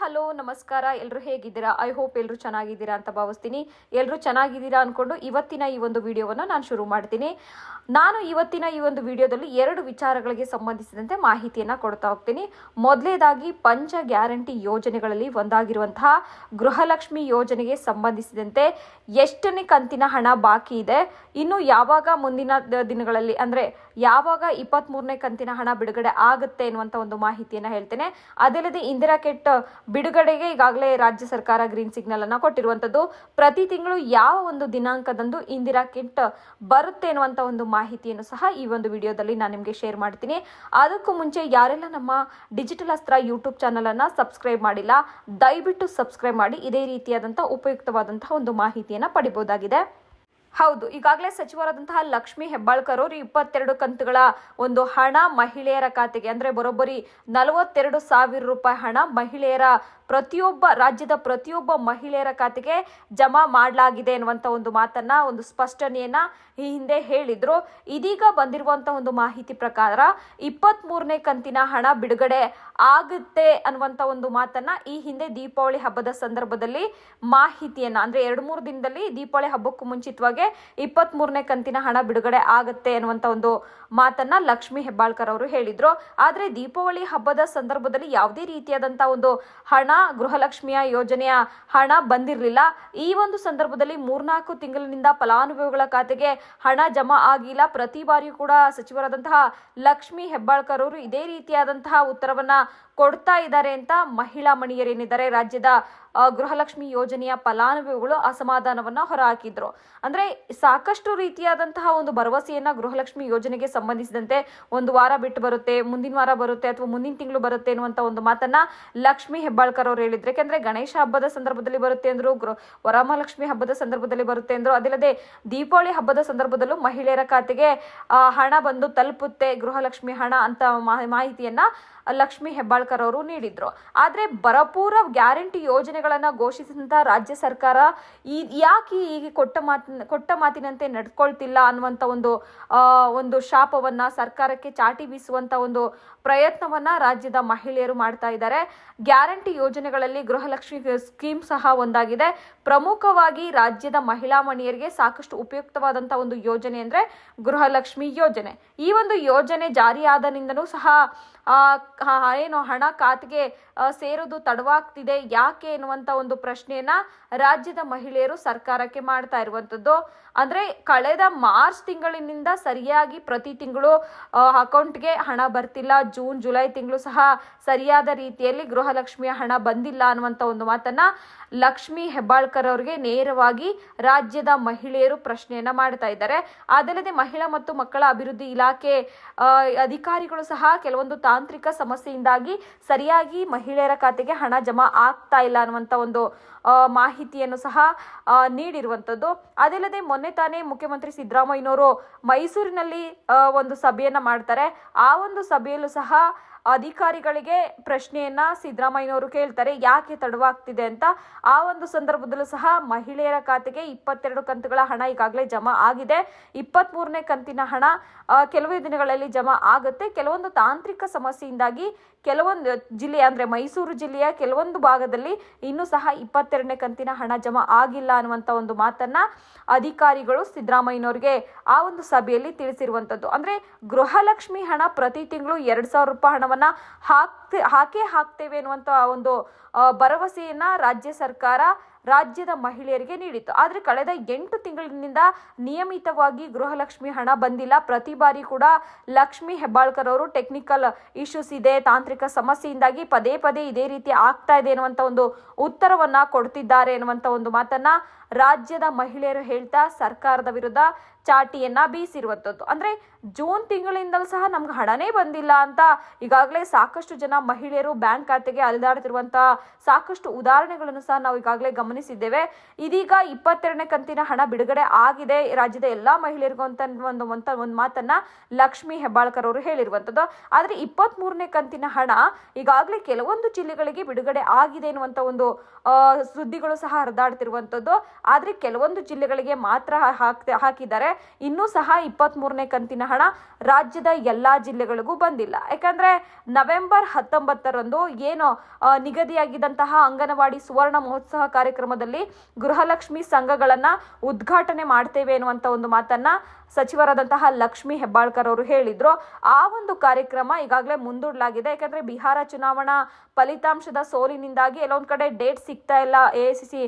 Hello, ನಮಸ್ಕಾರ. ಎಲ್ಲರೂ ಹೇಗಿದ್ದೀರಾ? ಐ ಹೋಪ್ ಎಲ್ಲರೂ ಚೆನ್ನಾಗಿದ್ದೀರಾ ಅಂತ ಭಾವಿಸ್ತೀನಿ. ಎಲ್ಲರೂ ಚೆನ್ನಾಗಿದ್ದೀರಾ ಅನ್ಕೊಂಡು ಇವತ್ತಿನ ಈ ಒಂದು ವಿಡಿಯೋವನ್ನು ನಾನು ಶುರು ಮಾಡ್ತೀನಿ. ನಾನು ಇವತ್ತಿನ ಈ ಒಂದು ವಿಡಿಯೋದಲ್ಲಿ ಎರಡು ವಿಚಾರಗಳಿಗೆ ಸಂಬಂಧಿಸಿದಂತೆ ಮಾಹಿತಿಯನ್ನು ಕೊಡ್ತಾ ಹೋಗ್ತೀನಿ. ಮೊದಲೇದಾಗಿ ಪಂಚ ಗ್ಯಾರಂಟಿ ಯೋಜನೆಗಳಲ್ಲಿ ಒಂದಾಗಿರುವಂತಹ ಗೃಹಲಕ್ಷ್ಮಿ ಯೋಜನೆಗೆ ಸಂಬಂಧಿಸಿದಂತೆ ಎಷ್ಟನೇ ಕಂತಿನ ಹಣ ಬಾಕಿ ಇದೆ, ಇನ್ನು ಯಾವಾಗ ಮುಂದಿನ ದಿನಗಳಲ್ಲಿ, ಅಂದರೆ ಯಾವಾಗ ಇಪ್ಪತ್ತ್ ಮೂರನೇ ಕಂತಿನ ಹಣ ಬಿಡುಗಡೆ ಆಗುತ್ತೆ ಎನ್ನುವಂಥ ಒಂದು ಮಾಹಿತಿಯನ್ನು ಹೇಳ್ತೇನೆ. ಅದಲ್ಲದೆ ಇಂದಿರಾ ಕೆಟ್ ಬಿಡುಗಡೆಗೆ ಈಗಾಗಲೇ ರಾಜ್ಯ ಸರ್ಕಾರ ಗ್ರೀನ್ ಸಿಗ್ನಲ್ ಅನ್ನು ಕೊಟ್ಟಿರುವಂಥದ್ದು ಪ್ರತಿ ತಿಂಗಳು ಯಾವ ಒಂದು ದಿನಾಂಕದಂದು ಇಂದಿರಾ ಕಿಟ್ ಬರುತ್ತೆ ಎನ್ನುವಂಥ ಒಂದು ಮಾಹಿತಿಯನ್ನು ಸಹ ಈ ಒಂದು ವಿಡಿಯೋದಲ್ಲಿ ನಾನು ನಿಮಗೆ ಶೇರ್ ಮಾಡ್ತೀನಿ. ಅದಕ್ಕೂ ಮುಂಚೆ ಯಾರೆಲ್ಲ ನಮ್ಮ ಡಿಜಿಟಲ್ ಅಸ್ತ್ರ ಯೂಟ್ಯೂಬ್ ಚಾನಲ್ ಅನ್ನ ಸಬ್ಸ್ಕ್ರೈಬ್ ಮಾಡಿಲ್ಲ, ದಯವಿಟ್ಟು ಸಬ್ಸ್ಕ್ರೈಬ್ ಮಾಡಿ. ಇದೇ ರೀತಿಯಾದಂಥ ಉಪಯುಕ್ತವಾದಂತಹ ಒಂದು ಮಾಹಿತಿಯನ್ನು ಪಡಿಬಹುದಾಗಿದೆ ಹೌದು, ಈಗಾಗಲೇ ಸಚಿವರಾದಂತಹ ಲಕ್ಷ್ಮಿ ಹೆಬ್ಬಾಳ್ಕರ್ ಅವರು ಇಪ್ಪತ್ತೆರಡು ಕಂತುಗಳ ಒಂದು ಹಣ ಮಹಿಳೆಯರ ಖಾತೆಗೆ, ಅಂದ್ರೆ ಬರೋಬ್ಬರಿ ನಲವತ್ತೆರಡು ಸಾವಿರ ರೂಪಾಯಿ ಹಣ ಮಹಿಳೆಯರ ಪ್ರತಿಯೊಬ್ಬ, ರಾಜ್ಯದ ಪ್ರತಿಯೊಬ್ಬ ಮಹಿಳೆಯರ ಖಾತೆಗೆ ಜಮಾ ಮಾಡಲಾಗಿದೆ ಎನ್ನುವಂಥ ಒಂದು ಮಾತನ್ನ, ಒಂದು ಸ್ಪಷ್ಟನೆಯನ್ನ ಈ ಹಿಂದೆ ಹೇಳಿದ್ರು. ಇದೀಗ ಬಂದಿರುವಂತ ಒಂದು ಮಾಹಿತಿ ಪ್ರಕಾರ ಇಪ್ಪತ್ತ್ ಮೂರನೇ ಕಂತಿನ ಹಣ ಬಿಡುಗಡೆ ಆಗುತ್ತೆ ಅನ್ನುವಂತ ಒಂದು ಮಾತನ್ನ ಈ ಹಿಂದೆ ದೀಪಾವಳಿ ಹಬ್ಬದ ಸಂದರ್ಭದಲ್ಲಿ ಮಾಹಿತಿಯನ್ನ, ಅಂದ್ರೆ ಎರಡು ಮೂರು ದಿನದಲ್ಲಿ ದೀಪಾವಳಿ ಹಬ್ಬಕ್ಕೂ ಮುಂಚಿತವಾಗಿ ಇಪ್ಪತ್ತ್ ಮೂರನೇ ಕಂತಿನ ಹಣ ಬಿಡುಗಡೆ ಆಗುತ್ತೆ ಅನ್ನುವಂತ ಒಂದು ಮಾತನ್ನ ಲಕ್ಷ್ಮಿ ಹೆಬ್ಬಾಳ್ಕರ್ ಅವರು ಹೇಳಿದ್ರು. ಆದ್ರೆ ದೀಪಾವಳಿ ಹಬ್ಬದ ಸಂದರ್ಭದಲ್ಲಿ ಯಾವುದೇ ರೀತಿಯಾದಂತ ಒಂದು ಹಣ, ಗೃಹಲಕ್ಷ್ಮಿಯ ಯೋಜನೆಯ ಹಣ ಬಂದಿರಲಿಲ್ಲ. ಈ ಒಂದು ಸಂದರ್ಭದಲ್ಲಿ ಮೂರ್ನಾಲ್ಕು ತಿಂಗಳಿನಿಂದ ಫಲಾನುಭವಿಗಳ ಖಾತೆಗೆ ಹಣ ಜಮಾ ಆಗಿಲ್ಲ. ಪ್ರತಿ ಬಾರಿಯೂ ಕೂಡ ಸಚಿವರಾದಂತಹ ಲಕ್ಷ್ಮಿ ಹೆಬ್ಬಾಳ್ಕರ್ ಅವರು ಇದೇ ರೀತಿಯಾದಂತಹ ಉತ್ತರವನ್ನ ಕೊಡ್ತಾ ಇದ್ದಾರೆ ಅಂತ ಮಹಿಳಾ ಮಣಿಯರೇನಿದ್ದಾರೆ ರಾಜ್ಯದ ಗೃಹಲಕ್ಷ್ಮಿ ಯೋಜನೆಯ ಫಲಾನುಭವಿಗಳು ಅಸಮಾಧಾನವನ್ನ ಹೊರಹಾಕಿದ್ರು. ಅಂದ್ರೆ ಸಾಕಷ್ಟು ರೀತಿಯಾದಂತಹ ಒಂದು ಭರವಸೆಯನ್ನ ಗೃಹಲಕ್ಷ್ಮಿ ಯೋಜನೆಗೆ ಸಂಬಂಧಿಸಿದಂತೆ ಒಂದು ವಾರ ಬಿಟ್ಟು ಬರುತ್ತೆ, ಮುಂದಿನ ವಾರ ಬರುತ್ತೆ ಅಥವಾ ಮುಂದಿನ ತಿಂಗಳು ಬರುತ್ತೆ ಅನ್ನುವಂತ ಒಂದು ಮಾತನ್ನ ಲಕ್ಷ್ಮಿ ಹೆಬ್ಬಾಳ್ಕರ್ ಅವರು ಹೇಳಿದ್ರು. ಯಾಕಂದ್ರೆ ಗಣೇಶ ಹಬ್ಬದ ಸಂದರ್ಭದಲ್ಲಿ ಬರುತ್ತೆ ಅಂದ್ರು ವರಮಹಾಲಕ್ಷ್ಮಿ ಹಬ್ಬದ ಸಂದರ್ಭದಲ್ಲಿ ಬರುತ್ತೆ ಅಂದ್ರು, ಅದಿಲ್ಲದೆ ದೀಪಾವಳಿ ಹಬ್ಬದ ಸಂದರ್ಭದಲ್ಲೂ ಮಹಿಳೆಯರ ಖಾತೆಗೆ ಹಣ ಬಂದು ತಲುಪುತ್ತೆ ಗೃಹಲಕ್ಷ್ಮಿ ಹಣ ಅಂತ ಮಾಹಿತಿಯನ್ನ ಲಕ್ಷ್ಮಿ ಹೆಬ್ಬಾಳ್ಕರ್ ಅವರು ನೀಡಿದ್ರು. ಆದರೆ ಬರಪೂರ ಗ್ಯಾರಂಟಿ ಯೋಜನೆಗಳನ್ನು ಘೋಷಿಸಿದಂಥ ರಾಜ್ಯ ಸರ್ಕಾರ ಈ ಯಾಕೆ ಈಗ ಕೊಟ್ಟ ಮಾತಿನ ಕೊಟ್ಟ ಮಾತಿನಂತೆ ನಡ್ಕೊಳ್ತಿಲ್ಲ ಅನ್ನುವಂತ ಒಂದು ಒಂದು ಶಾಪವನ್ನ ಸರ್ಕಾರಕ್ಕೆ ಚಾಟಿ ಬೀಸುವಂಥ ಒಂದು ಪ್ರಯತ್ನವನ್ನ ರಾಜ್ಯದ ಮಹಿಳೆಯರು ಮಾಡ್ತಾ ಇದ್ದಾರೆ. ಗ್ಯಾರಂಟಿ ಯೋಜನೆಗಳಲ್ಲಿ ಗೃಹಲಕ್ಷ್ಮಿ ಸ್ಕೀಮ್ ಸಹ ಒಂದಾಗಿದೆ. ಪ್ರಮುಖವಾಗಿ ರಾಜ್ಯದ ಮಹಿಳಾ ಮಣಿಯರಿಗೆ ಸಾಕಷ್ಟು ಉಪಯುಕ್ತವಾದಂಥ ಒಂದು ಯೋಜನೆ ಅಂದ್ರೆ ಗೃಹಲಕ್ಷ್ಮಿ ಯೋಜನೆ. ಈ ಒಂದು ಯೋಜನೆ ಜಾರಿಯಾದನಿಂದನೂ ಸಹ ಏನು ಹಣ ಖಾತೆಗೆ ಆ, ಸೇರೋದು ತಡವಾಗ್ತಿದೆ ಯಾಕೆ ಎನ್ನುವಂತ ಒಂದು ಪ್ರಶ್ನೆಯನ್ನ ರಾಜ್ಯದ ಮಹಿಳೆಯರು ಸರ್ಕಾರಕ್ಕೆ ಮಾಡ್ತಾ ಇರುವಂತದ್ದು. ಅಂದ್ರೆ ಕಳೆದ ಮಾರ್ಚ್ ತಿಂಗಳಿನಿಂದ ಸರಿಯಾಗಿ ಪ್ರತಿ ತಿಂಗಳು ಅಕೌಂಟ್ಗೆ ಹಣ ಬರ್ತಿಲ್ಲ. ಜೂನ್ ಜುಲೈ ತಿಂಗಳು ಸಹ ಸರಿಯಾದ ರೀತಿಯಲ್ಲಿ ಗೃಹಲಕ್ಷ್ಮಿಯ ಹಣ ಬಂದಿಲ್ಲ ಅನ್ನುವಂತ ಒಂದು ಮಾತನ್ನ ಲಕ್ಷ್ಮಿ ಹೆಬ್ಬಾಳ್ಕರ್ ಅವರಿಗೆ ನೇರವಾಗಿ ರಾಜ್ಯದ ಮಹಿಳೆಯರು ಪ್ರಶ್ನೆಯನ್ನ ಮಾಡ್ತಾ ಇದ್ದಾರೆ. ಅದಲ್ಲದೆ ಮಹಿಳಾ ಮತ್ತು ಮಕ್ಕಳ ಅಭಿವೃದ್ಧಿ ಇಲಾಖೆ ಆ, ಅಧಿಕಾರಿಗಳು ಸಹ ಕೆಲವೊಂದು ತಾಂತ್ರಿಕ ಸಮಸ್ಯೆಯಿಂದಾಗಿ ಸರಿಯಾಗಿ ಮಹಿಳೆಯರ ಖಾತೆಗೆ ಹಣ ಜಮಾ ಆಗ್ತಾ ಇಲ್ಲ ಅನ್ನುವಂತ ಒಂದು ಮಾಹಿತಿಯನ್ನು ಸಹ ನೀಡಿರುವಂಥದ್ದು ಅದಲ್ಲದೆ ಮೊನ್ನೆ ತಾನೇ ಮುಖ್ಯಮಂತ್ರಿ ಸಿದ್ದರಾಮಯ್ಯನವರು ಮೈಸೂರಿನಲ್ಲಿ ಒಂದು ಸಭೆಯನ್ನು ಮಾಡ್ತಾರೆ. ಆ ಒಂದು ಸಭೆಯಲ್ಲೂ ಸಹ ಅಧಿಕಾರಿಗಳಿಗೆ ಪ್ರಶ್ನೆಯನ್ನ ಸಿದ್ದರಾಮಯ್ಯನವರು ಕೇಳ್ತಾರೆ, ಯಾಕೆ ತಡವಾಗ್ತಿದೆ ಅಂತ. ಆ ಒಂದು ಸಂದರ್ಭದಲ್ಲೂ ಸಹ ಮಹಿಳೆಯರ ಖಾತೆಗೆ ಇಪ್ಪತ್ತೆರಡು ಕಂತುಗಳ ಹಣ ಈಗಾಗಲೇ ಜಮಾ ಆಗಿದೆ. ಇಪ್ಪತ್ತ್ ಮೂರನೇ ಕಂತಿನ ಹಣ ಕೆಲವೇ ದಿನಗಳಲ್ಲಿ ಜಮಾ ಆಗುತ್ತೆ. ಕೆಲವೊಂದು ತಾಂತ್ರಿಕ ಸಮಸ್ಯೆಯಿಂದಾಗಿ ಕೆಲವೊಂದು ಜಿಲ್ಲೆ, ಅಂದರೆ ಮೈಸೂರು ಜಿಲ್ಲೆಯ ಕೆಲವೊಂದು ಭಾಗದಲ್ಲಿ ಇನ್ನೂ ಸಹ ಇಪ್ಪತ್ತೆರಡನೇ ಕಂತಿನ ಹಣ ಜಮಾ ಆಗಿಲ್ಲ ಅನ್ನುವಂತ ಒಂದು ಮಾತನ್ನ ಅಧಿಕಾರಿಗಳು ಸಿದ್ದರಾಮಯ್ಯನವರಿಗೆ ಆ ಒಂದು ಸಭೆಯಲ್ಲಿ ತಿಳಿಸಿರುವಂತದ್ದು. ಅಂದ್ರೆ ಗೃಹಲಕ್ಷ್ಮಿ ಹಣ ಪ್ರತಿ ತಿಂಗಳು ಎರಡ್ ಸಾವಿರ ರೂಪಾಯಿ ಹಣವನ್ನ ಹಾಕ್ತೆ ಹಾಕೇ ಹಾಕ್ತೇವೆ ಅನ್ನುವಂತ ಒಂದು ಭರವಸೆಯನ್ನ ರಾಜ್ಯ ಸರ್ಕಾರ ರಾಜ್ಯದ ಮಹಿಳೆಯರಿಗೆ ನೀಡಿತ್ತು. ಆದರೆ ಕಳೆದ ಎಂಟು ತಿಂಗಳಿನಿಂದ ನಿಯಮಿತವಾಗಿ ಗೃಹಲಕ್ಷ್ಮಿ ಹಣ ಬಂದಿಲ್ಲ. ಪ್ರತಿ ಬಾರಿ ಕೂಡ ಲಕ್ಷ್ಮಿ ಹೆಬ್ಬಾಳ್ಕರ್ ಅವರು ಟೆಕ್ನಿಕಲ್ ಇಶ್ಯೂಸ್ ಇದೆ, ತಾಂತ್ರಿಕ ಸಮಸ್ಯೆಯಿಂದಾಗಿ ಪದೇ ಪದೇ ಇದೇ ರೀತಿ ಆಗ್ತಾ ಇದೆ ಅನ್ನುವಂಥ ಒಂದು ಉತ್ತರವನ್ನ ಕೊಡ್ತಿದ್ದಾರೆ ಅನ್ನುವಂಥ ಒಂದು ಮಾತನ್ನ ರಾಜ್ಯದ ಮಹಿಳೆಯರು ಹೇಳ್ತಾ ಸರ್ಕಾರದ ವಿರುದ್ಧ ಚಾಟಿಯನ್ನ ಬೀಸಿರುವಂಥದ್ದು ಅಂದ್ರೆ ಜೂನ್ ತಿಂಗಳಿಂದಲೂ ಸಹ ನಮ್ಗೆ ಹಣನೇ ಬಂದಿಲ್ಲ ಅಂತ ಈಗಾಗಲೇ ಸಾಕಷ್ಟು ಜನ ಮಹಿಳೆಯರು ಬ್ಯಾಂಕ್ ಖಾತೆಗೆ ಅಲೆದಾಡ್ತಿರುವಂತಹ ಸಾಕಷ್ಟು ಉದಾಹರಣೆಗಳನ್ನು ಸಹ ನಾವು ಈಗಾಗಲೇ ಗಮನಿಸಿದ್ದೇವೆ. ಇದೀಗ ಇಪ್ಪತ್ತೆರಡನೇ ಕಂತಿನ ಹಣ ಬಿಡುಗಡೆ ಆಗಿದೆ. ರಾಜ್ಯದ ಎಲ್ಲಾ ಮಹಿಳೆಯರಿಗೂ ಅಂತ ಒಂದು ಒಂದು ಮಾತನ್ನ ಲಕ್ಷ್ಮಿ ಹೆಬ್ಬಾಳ್ಕರ್ ಅವರು ಹೇಳಿರುವಂತದ್ದು. ಆದ್ರೆ ಇಪ್ಪತ್ತ್ ಕಂತಿನ ಹಣ ಈಗಾಗಲೇ ಕೆಲವೊಂದು ಜಿಲ್ಲೆಗಳಿಗೆ ಬಿಡುಗಡೆ ಆಗಿದೆ ಎನ್ನುವಂತ ಒಂದು ಸುದ್ದಿಗಳು ಸಹ ಹರಿದಾಡ್ತಿರುವಂತದ್ದು. ಆದ್ರೆ ಕೆಲವೊಂದು ಜಿಲ್ಲೆಗಳಿಗೆ ಮಾತ್ರ ಹಾಕಿದ್ದಾರೆ. ಇನ್ನೂ ಸಹ ಇಪ್ಪತ್ತ್ ಮೂರನೇ ಕಂತಿನ ಹಣ ರಾಜ್ಯದ ಎಲ್ಲಾ ಜಿಲ್ಲೆಗಳಿಗೂ ಬಂದಿಲ್ಲ. ಯಾಕಂದ್ರೆ ನವೆಂಬರ್ ಹತ್ತೊಂಬತ್ತರಂದು ಏನು ಆ, ನಿಗದಿಯಾಗಿದ್ದಂತಹ ಅಂಗನವಾಡಿ ಸುವರ್ಣ ಮಹೋತ್ಸವ ಕಾರ್ಯಕ್ರಮದಲ್ಲಿ ಗೃಹಲಕ್ಷ್ಮಿ ಸಂಘಗಳನ್ನ ಉದ್ಘಾಟನೆ ಮಾಡ್ತೇವೆ ಎನ್ನುವಂತ ಒಂದು ಮಾತನ್ನ ಸಚಿವರಾದಂತಹ ಲಕ್ಷ್ಮಿ ಹೆಬ್ಬಾಳ್ಕರ್ ಅವರು ಹೇಳಿದ್ರು. ಆ ಒಂದು ಕಾರ್ಯಕ್ರಮ ಈಗಾಗಲೇ ಮುಂದೂಡಲಾಗಿದೆ. ಯಾಕಂದ್ರೆ ಬಿಹಾರ ಚುನಾವಣಾ ಫಲಿತಾಂಶದ ಸೋಲಿನಿಂದಾಗಿ ಎಲ್ಲೊಂದ್ ಕಡೆ ಡೇಟ್ ಸಿಗ್ತಾ ಇಲ್ಲ. ಎ ಸಿ ಸಿ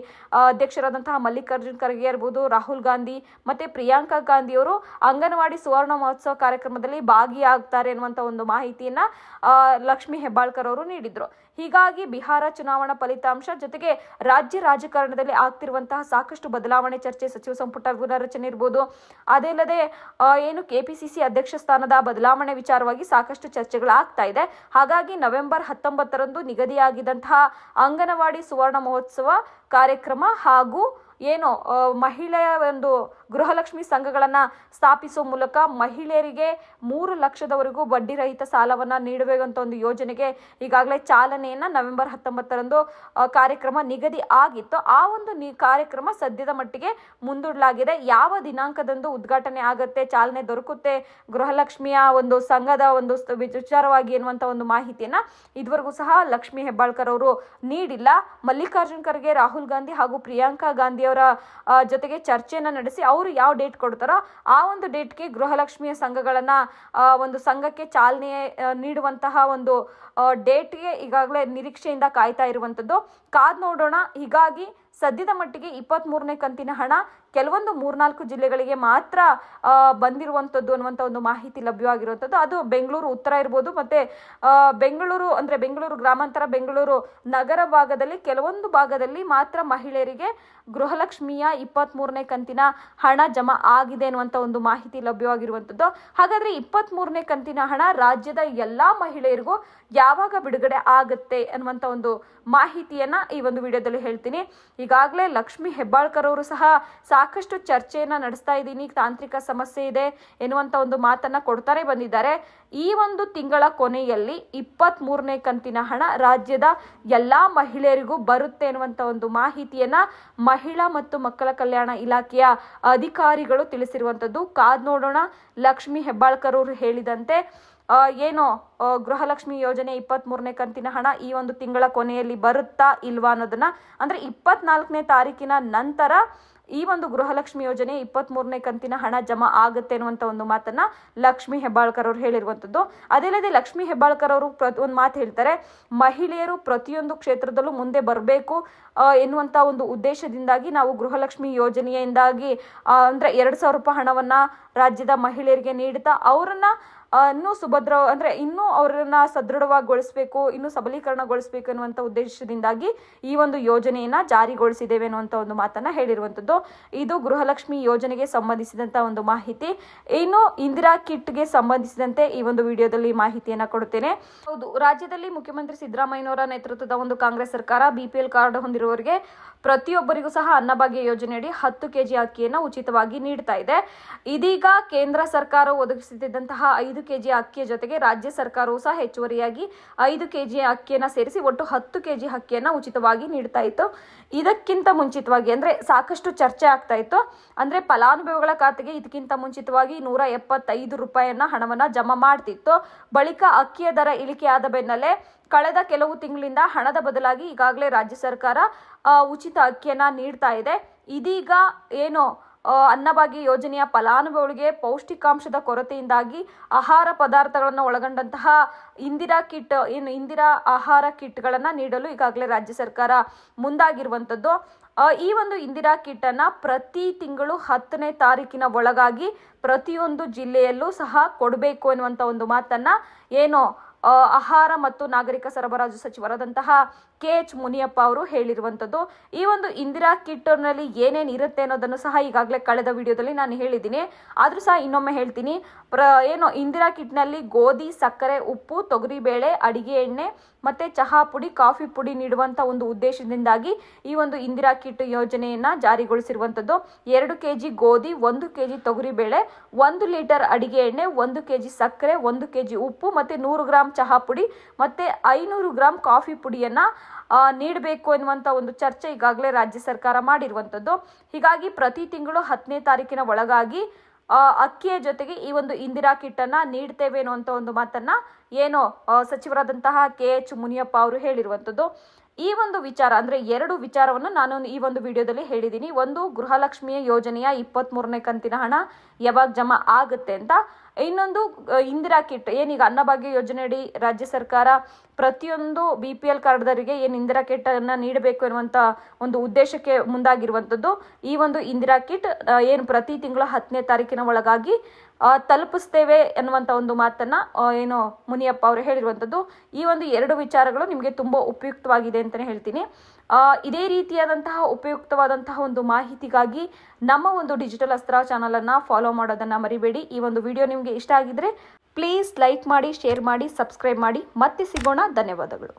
ಅಧ್ಯಕ್ಷರಾದಂತಹ ಮಲ್ಲಿಕಾರ್ಜುನ್ ಖರ್ಗೆ ಇರ್ಬೋದು, ರಾಹುಲ್ ಗಾಂಧಿ ಮತ್ತೆ ಪ್ರಿಯಾಂಕಾ ಗಾಂಧಿ ಅವರು ಅಂಗನವಾಡಿ ಸುವರ್ಣ ಮಹೋತ್ಸವ ಕಾರ್ಯಕ್ರಮದಲ್ಲಿ ಭಾಗಿಯಾಗ್ತಾರೆ ಅನ್ನುವಂತ ಒಂದು ಮಾಹಿತಿಯನ್ನ ಲಕ್ಷ್ಮಿ ಹೆಬ್ಬಾಳ್ಕರ್ ಅವರು ನೀಡಿದ್ರು. ಹೀಗಾಗಿ ಬಿಹಾರ ಚುನಾವಣಾ ಫಲಿತಾಂಶ ಜೊತೆಗೆ ರಾಜ್ಯ ರಾಜಕಾರಣದಲ್ಲಿ ಆಗ್ತಿರುವಂತಹ ಸಾಕಷ್ಟು ಬದಲಾವಣೆ ಚರ್ಚೆ ಸಚಿವ ಸಂಪುಟ ಪುನರಚನೆ ಇರ್ಬೋದು. ಅದೇ ಏನು ಕೆಪಿಸಿಸಿ ಅಧ್ಯಕ್ಷ ಸ್ಥಾನದ ಬದಲಾವಣೆ ವಿಚಾರವಾಗಿ ಸಾಕಷ್ಟು ಚರ್ಚೆಗಳು ಆಗ್ತಾ ಇದೆ. ಹಾಗಾಗಿ ನವೆಂಬರ್ ಹತ್ತೊಂಬತ್ತರಂದು ನಿಗದಿಯಾಗಿದ್ದಂತಹ ಅಂಗನವಾಡಿ ಸುವರ್ಣ ಮಹೋತ್ಸವ ಕಾರ್ಯಕ್ರಮ ಹಾಗೂ ಏನು ಮಹಿಳೆಯ ಒಂದು ಗೃಹಲಕ್ಷ್ಮಿ ಸಂಘಗಳನ್ನು ಸ್ಥಾಪಿಸುವ ಮೂಲಕ ಮಹಿಳೆಯರಿಗೆ ಮೂರು ಲಕ್ಷದವರೆಗೂ ಬಡ್ಡಿ ರಹಿತ ಸಾಲವನ್ನ ನೀಡಬೇಕಂತ ಒಂದು ಯೋಜನೆಗೆ ಈಗಾಗಲೇ ಚಾಲನೆಯನ್ನ ನವೆಂಬರ್ ಹತ್ತೊಂಬತ್ತರಂದು ಕಾರ್ಯಕ್ರಮ ನಿಗದಿ ಆಗಿತ್ತು. ಆ ಒಂದು ಕಾರ್ಯಕ್ರಮ ಸದ್ಯದ ಮಟ್ಟಿಗೆ ಮುಂದೂಡಲಾಗಿದೆ. ಯಾವ ದಿನಾಂಕದಂದು ಉದ್ಘಾಟನೆ ಆಗುತ್ತೆ, ಚಾಲನೆ ದೊರಕುತ್ತೆ, ಗೃಹಲಕ್ಷ್ಮಿಯ ಒಂದು ಸಂಘದ ಒಂದು ವಿಚಾರವಾಗಿ ಎನ್ನುವಂಥ ಒಂದು ಮಾಹಿತಿಯನ್ನ ಇದುವರೆಗೂ ಸಹ ಲಕ್ಷ್ಮಿ ಹೆಬ್ಬಾಳ್ಕರ್ ಅವರು ನೀಡಿಲ್ಲ. ಮಲ್ಲಿಕಾರ್ಜುನ್ ಖರ್ಗೆ, ರಾಹುಲ್ ಗಾಂಧಿ ಹಾಗೂ ಪ್ರಿಯಾಂಕಾ ಗಾಂಧಿ ಅವರ ಜೊತೆಗೆ ಚರ್ಚೆಯನ್ನು ನಡೆಸಿ ಅವರು ಯಾವ ಡೇಟ್ ಕೊಡ್ತಾರೋ ಆ ಒಂದು ಡೇಟ್ಗೆ ಗೃಹಲಕ್ಷ್ಮಿಯ ಸಂಘಗಳನ್ನ ಒಂದು ಸಂಘಕ್ಕೆ ಚಾಲನೆ ನೀಡುವಂತಹ ಒಂದು ಡೇಟ್ಗೆ ಈಗಾಗಲೇ ನಿರೀಕ್ಷೆಯಿಂದ ಕಾಯ್ತಾ ಇರುವಂಥದ್ದು ಕಾದ್ ನೋಡೋಣ. ಹೀಗಾಗಿ ಸದ್ಯದ ಮಟ್ಟಿಗೆ ಇಪ್ಪತ್ತ್ ಮೂರನೇ ಕಂತಿನ ಹಣ ಕೆಲವೊಂದು ಮೂರ್ನಾಲ್ಕು ಜಿಲ್ಲೆಗಳಿಗೆ ಮಾತ್ರ ಬಂದಿರುವಂಥದ್ದು ಅನ್ನುವಂಥ ಒಂದು ಮಾಹಿತಿ ಲಭ್ಯವಾಗಿರುವಂಥದ್ದು ಅದು ಬೆಂಗಳೂರು ಉತ್ತರ ಇರ್ಬೋದು, ಮತ್ತೆ ಬೆಂಗಳೂರು ಅಂದ್ರೆ ಬೆಂಗಳೂರು ಗ್ರಾಮಾಂತರ, ಬೆಂಗಳೂರು ನಗರ ಭಾಗದಲ್ಲಿ ಕೆಲವೊಂದು ಭಾಗದಲ್ಲಿ ಮಾತ್ರ ಮಹಿಳೆಯರಿಗೆ ಗೃಹಲಕ್ಷ್ಮಿಯ ಇಪ್ಪತ್ತ್ ಮೂರನೇ ಕಂತಿನ ಹಣ ಜಮಾ ಆಗಿದೆ ಅನ್ನುವಂಥ ಒಂದು ಮಾಹಿತಿ ಲಭ್ಯವಾಗಿರುವಂಥದ್ದು ಹಾಗಾದ್ರೆ ಇಪ್ಪತ್ತ್ ಮೂರನೇ ಕಂತಿನ ಹಣ ರಾಜ್ಯದ ಎಲ್ಲಾ ಮಹಿಳೆಯರಿಗೂ ಯಾವಾಗ ಬಿಡುಗಡೆ ಆಗುತ್ತೆ ಅನ್ನುವಂಥ ಒಂದು ಮಾಹಿತಿಯನ್ನ ಈ ಒಂದು ವಿಡಿಯೋದಲ್ಲಿ ಹೇಳ್ತೀನಿ. ಈಗಾಗಲೇ ಲಕ್ಷ್ಮಿ ಹೆಬ್ಬಾಳ್ಕರ್ ಅವರು ಸಹ ಸಾಕಷ್ಟು ಚರ್ಚೆಯನ್ನ ನಡೆಸ್ತಾ ಇದ್ದೀನಿ, ತಾಂತ್ರಿಕ ಸಮಸ್ಯೆ ಇದೆ ಎನ್ನುವಂಥ ಒಂದು ಮಾತನ್ನು ಕೊಡ್ತಾರೆ ಬಂದಿದ್ದಾರೆ. ಈ ಒಂದು ತಿಂಗಳ ಕೊನೆಯಲ್ಲಿ ಇಪ್ಪತ್ತ್ ಮೂರನೇ ಕಂತಿನ ಹಣ ರಾಜ್ಯದ ಎಲ್ಲಾ ಮಹಿಳೆಯರಿಗೂ ಬರುತ್ತೆ ಎನ್ನುವಂಥ ಒಂದು ಮಾಹಿತಿಯನ್ನ ಮಹಿಳಾ ಮತ್ತು ಮಕ್ಕಳ ಕಲ್ಯಾಣ ಇಲಾಖೆಯ ಅಧಿಕಾರಿಗಳು ತಿಳಿಸಿರುವಂತದ್ದು. ಕಾದ್ ನೋಡೋಣ, ಲಕ್ಷ್ಮಿ ಹೆಬ್ಬಾಳ್ಕರ್ ಅವರು ಹೇಳಿದಂತೆ ಏನು ಗೃಹಲಕ್ಷ್ಮಿ ಯೋಜನೆ ಇಪ್ಪತ್ತ್ ಮೂರನೇ ಕಂತಿನ ಹಣ ಈ ಒಂದು ತಿಂಗಳ ಕೊನೆಯಲ್ಲಿ ಬರುತ್ತಾ ಇಲ್ವಾ ಅನ್ನೋದನ್ನ. ಅಂದ್ರೆ ಇಪ್ಪತ್ನಾಲ್ಕನೇ ತಾರೀಕಿನ ನಂತರ ಈ ಒಂದು ಗೃಹಲಕ್ಷ್ಮಿ ಯೋಜನೆ ಇಪ್ಪತ್ತ್ ಮೂರನೇ ಕಂತಿನ ಹಣ ಜಮಾ ಆಗುತ್ತೆ ಅನ್ನುವಂಥ ಒಂದು ಮಾತನ್ನ ಲಕ್ಷ್ಮಿ ಹೆಬ್ಬಾಳ್ಕರ್ ಅವರು ಹೇಳಿರುವಂಥದ್ದು ಅದೇಲ್ಲದೆ ಲಕ್ಷ್ಮಿ ಹೆಬ್ಬಾಳ್ಕರ್ ಅವರು ಒಂದು ಮಾತು ಹೇಳ್ತಾರೆ, ಮಹಿಳೆಯರು ಪ್ರತಿಯೊಂದು ಕ್ಷೇತ್ರದಲ್ಲೂ ಮುಂದೆ ಬರಬೇಕು ಎನ್ನುವಂಥ ಒಂದು ಉದ್ದೇಶದಿಂದಾಗಿ ನಾವು ಗೃಹಲಕ್ಷ್ಮಿ ಯೋಜನೆಯಿಂದಾಗಿ ಅಂದ್ರೆ ಎರಡು ಸಾವಿರ ರೂಪಾಯಿ ಹಣವನ್ನ ರಾಜ್ಯದ ಮಹಿಳೆಯರಿಗೆ ನೀಡುತ್ತಾ, ಅವರನ್ನ ಇನ್ನೂ ಸುಭದ್ರ, ಅಂದ್ರೆ ಇನ್ನೂ ಅವರನ್ನ ಸದೃಢವಾಗಿಗೊಳಿಸಬೇಕು, ಇನ್ನೂ ಸಬಲೀಕರಣಗೊಳಿಸಬೇಕು ಅನ್ನುವಂಥ ಉದ್ದೇಶದಿಂದಾಗಿ ಈ ಒಂದು ಯೋಜನೆಯನ್ನ ಜಾರಿಗೊಳಿಸಿದ್ದೇವೆ ಅನ್ನುವಂಥ ಒಂದು ಮಾತನ್ನ ಹೇಳಿರುವಂಥದ್ದು. ಇದು ಗೃಹಲಕ್ಷ್ಮಿ ಯೋಜನೆಗೆ ಸಂಬಂಧಿಸಿದಂತ ಒಂದು ಮಾಹಿತಿ. ಇನ್ನು ಇಂದಿರಾ ಕಿಟ್ಗೆ ಸಂಬಂಧಿಸಿದಂತೆ ಈ ಒಂದು ವಿಡಿಯೋದಲ್ಲಿ ಮಾಹಿತಿಯನ್ನ ಕೊಡುತ್ತೇನೆ. ಹೌದು, ರಾಜ್ಯದಲ್ಲಿ ಮುಖ್ಯಮಂತ್ರಿ ಸಿದ್ದರಾಮಯ್ಯನವರ ನೇತೃತ್ವದ ಒಂದು ಕಾಂಗ್ರೆಸ್ ಸರ್ಕಾರ ಬಿಪಿಎಲ್ ಕಾರ್ಡ್ ಹೊಂದಿರುವವರಿಗೆ ಪ್ರತಿಯೊಬ್ಬರಿಗೂ ಸಹ ಅನ್ನಭಾಗ್ಯ ಯೋಜನೆಯಡಿ ಹತ್ತು ಕೆಜಿ ಅಕ್ಕಿಯನ್ನು ಉಚಿತವಾಗಿ ನೀಡ್ತಾ ಇದೆ. ಇದೀಗ ಕೇಂದ್ರ ಸರ್ಕಾರ ಒದಗಿಸುತ್ತಿದ್ದಂತಹ ಐದು ಕೆಜಿ ಅಕ್ಕಿಯ ಜೊತೆಗೆ ರಾಜ್ಯ ಸರ್ಕಾರವು ಸಹ ಹೆಚ್ಚುವರಿಯಾಗಿ ಐದು ಕೆಜಿ ಅಕ್ಕಿಯನ್ನ ಸೇರಿಸಿ ಒಟ್ಟು ಹತ್ತು ಕೆಜಿ ಅಕ್ಕಿಯನ್ನ ಉಚಿತವಾಗಿ ನೀಡ್ತಾ ಇತ್ತು. ಇದಕ್ಕಿಂತ ಮುಂಚಿತವಾಗಿ ಅಂದ್ರೆ ಸಾಕಷ್ಟು ಚರ್ಚೆ ಆಗ್ತಾ ಇತ್ತು. ಅಂದ್ರೆ ಫಲಾನುಭವಿಗಳ ಖಾತೆಗೆ ಇದಕ್ಕಿಂತ ಮುಂಚಿತವಾಗಿ ನೂರ ಎಪ್ಪತ್ತೈದು ರೂಪಾಯಿಯನ್ನ ಹಣವನ್ನ ಜಮಾ ಮಾಡ್ತಿತ್ತು. ಬಳಿಕ ಅಕ್ಕಿಯ ದರ ಇಳಿಕೆಯಾದ ಬೆನ್ನಲ್ಲೇ ಕಳೆದ ಕೆಲವು ತಿಂಗಳಿಂದ ಹಣದ ಬದಲಾಗಿ ಈಗಾಗಲೇ ರಾಜ್ಯ ಸರ್ಕಾರ ಉಚಿತ ಅಕ್ಕಿಯನ್ನ ನೀಡ್ತಾ ಇದೆ. ಇದೀಗ ಏನು ಅನ್ನಭಾಗ್ಯ ಯೋಜನೆಯ ಫಲಾನುಭವಿಗಳಿಗೆ ಪೌಷ್ಟಿಕಾಂಶದ ಕೊರತೆಯಿಂದಾಗಿ ಆಹಾರ ಪದಾರ್ಥಗಳನ್ನು ಒಳಗೊಂಡಂತಹ ಇಂದಿರಾ ಕಿಟ್, ಏನು ಇಂದಿರಾ ಆಹಾರ ಕಿಟ್ಗಳನ್ನು ನೀಡಲು ಈಗಾಗಲೇ ರಾಜ್ಯ ಸರ್ಕಾರ ಮುಂದಾಗಿರುವಂಥದ್ದು. ಈ ಒಂದು ಇಂದಿರಾ ಕಿಟ್ ಅನ್ನ ಪ್ರತಿ ತಿಂಗಳು ಹತ್ತನೇ ತಾರೀಕಿನ ಒಳಗಾಗಿ ಪ್ರತಿಯೊಂದು ಜಿಲ್ಲೆಯಲ್ಲೂ ಸಹ ಕೊಡಬೇಕು ಎನ್ನುವಂಥ ಒಂದು ಮಾತನ್ನ ಏನು ಆಹಾರ ಮತ್ತು ನಾಗರಿಕ ಸರಬರಾಜು ಸಚಿವರಾದಂತಹ ಕೆ ಎಚ್ ಮುನಿಯಪ್ಪ ಅವರು ಹೇಳಿರುವಂಥದ್ದು ಈ ಒಂದು ಇಂದಿರಾ ಕಿಟ್ನಲ್ಲಿ ಏನೇನು ಇರುತ್ತೆ ಅನ್ನೋದನ್ನು ಸಹ ಈಗಾಗಲೇ ಕಳೆದ ವಿಡಿಯೋದಲ್ಲಿ ನಾನು ಹೇಳಿದ್ದೀನಿ. ಆದರೂ ಸಹ ಇನ್ನೊಮ್ಮೆ ಹೇಳ್ತೀನಿ. ಪ್ರ, ಏನು ಇಂದಿರಾ ಕಿಟ್ನಲ್ಲಿ ಗೋಧಿ, ಸಕ್ಕರೆ, ಉಪ್ಪು, ತೊಗರಿಬೇಳೆ, ಅಡಿಗೆ ಎಣ್ಣೆ ಮತ್ತೆ ಚಹಾ ಪುಡಿ, ಕಾಫಿ ಪುಡಿ ನೀಡುವಂಥ ಒಂದು ಉದ್ದೇಶದಿಂದಾಗಿ ಈ ಒಂದು ಇಂದಿರಾ ಕಿಟ್ ಯೋಜನೆಯನ್ನ ಜಾರಿಗೊಳಿಸಿರುವಂಥದ್ದು ಎರಡು ಕೆ ಜಿ ಗೋಧಿ, ಒಂದು ಕೆ ಜಿ ತೊಗರಿಬೇಳೆ, ಒಂದು ಲೀಟರ್ ಅಡಿಗೆ ಎಣ್ಣೆ, ಒಂದು ಕೆ ಜಿ ಸಕ್ಕರೆ, ಒಂದು ಕೆ ಜಿ ಉಪ್ಪು ಮತ್ತೆ ನೂರು ಗ್ರಾಂ ಚಹಾ ಪುಡಿ ಮತ್ತೆ ಐನೂರು ಗ್ರಾಂ ಕಾಫಿ ಪುಡಿಯನ್ನ ನೀಡಬೇಕು ಎನ್ನುವಂಥ ಒಂದು ಚರ್ಚೆ ಈಗಾಗಲೇ ರಾಜ್ಯ ಸರ್ಕಾರ ಮಾಡಿರುವಂಥದ್ದು ಹೀಗಾಗಿ ಪ್ರತಿ ತಿಂಗಳು ಹತ್ತನೇ ತಾರೀಕಿನ ಒಳಗಾಗಿ ಅಕ್ಕಿಯ ಜೊತೆಗೆ ಈ ಒಂದು ಇಂದಿರಾ ಕಿಟ್ಟನ್ನು ನೀಡ್ತೇವೆ ಅನ್ನುವಂಥ ಒಂದು ಮಾತನ್ನು ಏನೋ ಸಚಿವರಾದಂತಹ ಕೆ ಎಚ್ ಮುನಿಯಪ್ಪ ಅವರು ಹೇಳಿರುವಂಥದ್ದು ಈ ಒಂದು ವಿಚಾರ, ಅಂದರೆ ಎರಡು ವಿಚಾರವನ್ನು ನಾನು ಈ ಒಂದು ವಿಡಿಯೋದಲ್ಲಿ ಹೇಳಿದ್ದೀನಿ. ಒಂದು, ಗೃಹಲಕ್ಷ್ಮಿಯ ಯೋಜನೆಯ ಇಪ್ಪತ್ತ್ಮೂರನೇ ಕಂತಿನ ಹಣ ಯಾವಾಗ ಜಮಾ ಆಗುತ್ತೆ ಅಂತ. ಇನ್ನೊಂದು ಇಂದಿರಾ ಕಿಟ್ ಏನೀಗ ಅನ್ನಭಾಗ್ಯ ಯೋಜನೆಯಡಿ ರಾಜ್ಯ ಸರ್ಕಾರ ಪ್ರತಿಯೊಂದು ಬಿ ಪಿ ಎಲ್ ಕಾರ್ಡ್ದವರಿಗೆ ಏನು ಇಂದಿರಾ ಕಿಟ್ ಅನ್ನ ನೀಡಬೇಕು ಎನ್ನುವಂಥ ಒಂದು ಉದ್ದೇಶಕ್ಕೆ ಮುಂದಾಗಿರುವಂಥದ್ದು, ಈ ಒಂದು ಇಂದಿರಾ ಕಿಟ್ ಏನು ಪ್ರತಿ ತಿಂಗಳ ಹತ್ತನೇ ತಾರೀಕಿನ ಒಳಗಾಗಿ ತಲುಪಿಸ್ತೇವೆ ಎನ್ನುವಂತ ಒಂದು ಮಾತನ್ನ ಏನು ಮುನಿಯಪ್ಪ ಅವರು ಹೇಳಿರುವಂಥದ್ದು, ಈ ಒಂದು ಎರಡು ವಿಚಾರಗಳು ನಿಮಗೆ ತುಂಬ ಉಪಯುಕ್ತವಾಗಿದೆ ಅಂತಲೇ ಹೇಳ್ತೀನಿ. ಇದೇ ರೀತಿಯಾದಂತಹ ಉಪಯುಕ್ತವಾದಂತಹ ಒಂದು ಮಾಹಿತಿಗಾಗಿ ನಮ್ಮ ಒಂದು ಡಿಜಿಟಲ್ ಅಸ್ತ್ರ ಚಾನಲನ್ನು ಫಾಲೋ ಮಾಡೋದನ್ನು ಮರಿಬೇಡಿ. ಈ ಒಂದು ವಿಡಿಯೋ ನಿಮಗೆ ಇಷ್ಟ ಆಗಿದ್ರೆ ಪ್ಲೀಸ್ ಲೈಕ್ ಮಾಡಿ ಶೇರ್ ಮಾಡಿ ಸಬ್ಸ್ಕ್ರೈಬ್ ಮಾಡಿ. ಮತ್ತೆ ಸಿಗೋಣ. ಧನ್ಯವಾದಗಳು.